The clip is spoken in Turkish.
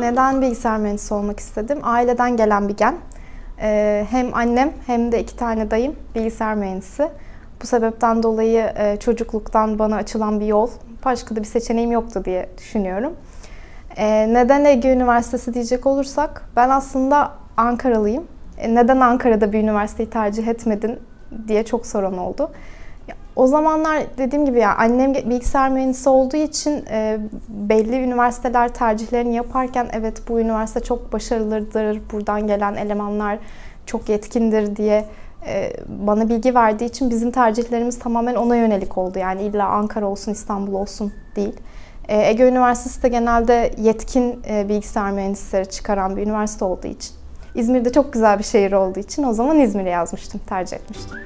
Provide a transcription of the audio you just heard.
Neden bilgisayar mühendisi olmak istedim? Aileden gelen bir gen. Ee, hem annem hem de iki tane dayım bilgisayar mühendisi. Bu sebepten dolayı e, çocukluktan bana açılan bir yol, başka da bir seçeneğim yoktu diye düşünüyorum. Ee, neden Ege Üniversitesi diyecek olursak, ben aslında Ankaralıyım. E, neden Ankara'da bir üniversiteyi tercih etmedin diye çok soran oldu. O zamanlar dediğim gibi ya annem bilgisayar mühendisi olduğu için e, belli üniversiteler tercihlerini yaparken evet bu üniversite çok başarılıdır, buradan gelen elemanlar çok yetkindir diye e, bana bilgi verdiği için bizim tercihlerimiz tamamen ona yönelik oldu. Yani illa Ankara olsun, İstanbul olsun değil. E, Ege Üniversitesi de genelde yetkin e, bilgisayar mühendisleri çıkaran bir üniversite olduğu için. İzmir'de çok güzel bir şehir olduğu için o zaman İzmir'e yazmıştım, tercih etmiştim.